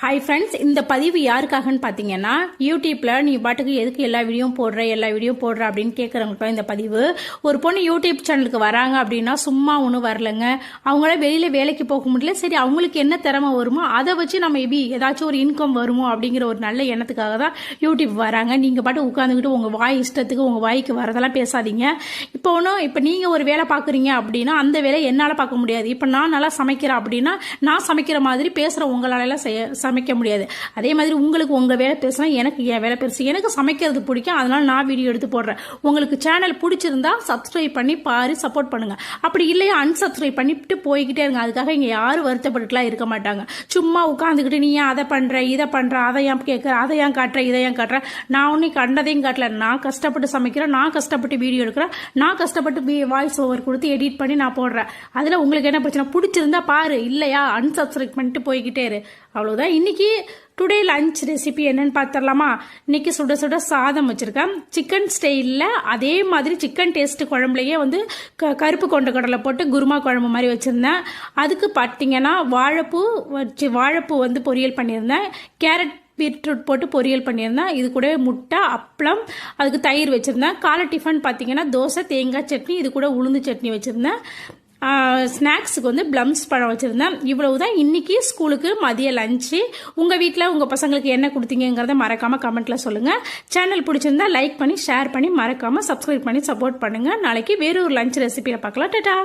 Hi friends இந்த பதிவு யாருக்காகன்னு பார்த்தீங்கன்னா யூடியூப்பில் நீ பாட்டுக்கு எதுக்கு எல்லா வீடியோ போடுற எல்லா வீடியோ போடுற அப்படின்னு கேட்குறவங்களுக்கு இந்த பதிவு. ஒரு பொண்ணு யூடியூப் சேனலுக்கு வராங்க அப்படின்னா சும்மா ஒன்றும் வரலங்க. அவங்களால வெளியில் வேலைக்கு போக முடியல. சரி அவங்களுக்கு என்ன திறமை வருமோ அதை வச்சு நம்ம எப்படி ஏதாச்சும் ஒரு இன்கம் வருமோ அப்படிங்கிற ஒரு நல்ல எண்ணத்துக்காக தான் யூடியூப் வராங்க. நீங்கள் பாட்டு உட்காந்துக்கிட்டு உங்கள் வாய் இஷ்டத்துக்கு உங்கள் வாய்க்கு வரதெல்லாம் பேசாதீங்க. இப்போ ஒன்றும் இப்போ நீங்கள் ஒரு வேலை பார்க்குறீங்க அப்படின்னா அந்த வேலை என்னால் பார்க்க முடியாது. இப்போ நான் நல்லா சமைக்கிறேன் அப்படின்னா நான் சமைக்கிற மாதிரி பேசுகிற உங்களால செய்ய சமைக்க முடியாது. அதே மாதிரி உங்களுக்கு உங்கள் வேலை பெருசுனா எனக்கு என் வேலை பெருசு எனக்கு சமைக்கிறது பிடிக்கும். அதனால் நான் வீடியோ எடுத்து போடுறேன். உங்களுக்கு சேனல் பிடிச்சிருந்தா சப்ஸ்கிரைப் பண்ணி பாரு சப்போர்ட் பண்ணுங்கள் அப்படி இல்லையா அன்சப்ஸ்கிரைப் பண்ணிவிட்டு போய்கிட்டே இருங்க. அதுக்காக இங்கே யாரும் வருத்தப்பட்டுலாம் இருக்க மாட்டாங்க. சும்மா உட்காந்துக்கிட்டு நீ ஏன் அதை பண்ணுற இதை பண்ணுற அதை ஏன் கேட்குற அதை ஏன் காட்டுற இதை ஏன் காட்டுற? நான் ஒன்றும் கண்டதையும் காட்டல. நான் கஷ்டப்பட்டு சமைக்கிறேன். நான் கஷ்டப்பட்டு வீடியோ எடுக்கிறேன். நான் கஷ்டப்பட்டு வாய்ஸ் ஓவர் கொடுத்து எடிட் பண்ணி நான் போடுறேன். அதில் உங்களுக்கு என்ன பிரச்சனை? பிடிச்சிருந்தா பாரு. இல்லையா அன்சப்ஸ்கிரைப் பண்ணிட்டு போய்கிட்டே இரு. அவ்வளோதான் இன்னைக்கு டுடே லஞ்ச் ரெசிபி என்னன்னு பார்த்துடலாமா இன்னைக்கு சுட சுட சாதம் வச்சிருக்கேன். சிக்கன் ஸ்டைலில் அதே மாதிரி சிக்கன் டேஸ்ட் குழம்புலையே வந்து க கருப்பு கொண்ட கடலை போட்டு குருமா குழம்பு மாதிரி வச்சுருந்தேன். அதுக்கு பார்த்தீங்கன்னா வாழைப்பூ வச்சு வாழைப்பூ வந்து பொரியல் பண்ணியிருந்தேன். கேரட் பீட்ரூட் போட்டு பொரியல் பண்ணியிருந்தேன். இது கூட முட்டை அப்பளம் அதுக்கு தயிர் வச்சுருந்தேன். காலை டிஃபன் பார்த்தீங்கன்னா தோசை தேங்காய் சட்னி இது கூட உளுந்து சட்னி வச்சுருந்தேன். ஸ்நாக்ஸுக்கு வந்து ப்ளம்ஸ் பழம் வச்சுருந்தேன். இவ்வளவு தான் இன்றைக்கி ஸ்கூலுக்கு மதிய லஞ்சு உங்கள் வீட்டில் உங்கள் பசங்களுக்கு என்ன கொடுத்தீங்கிறத மறக்காமல் கமெண்ட்டில் சொல்லுங்கள் சேனல் பிடிச்சிருந்தா லைக் பண்ணி ஷேர் பண்ணி மறக்காமல் சப்ஸ்கிரைப் பண்ணி சப்போர்ட் பண்ணுங்கள் நாளைக்கு வேறு ஒரு லஞ்ச் ரெசிபியை பார்க்கலாம். டேட்டா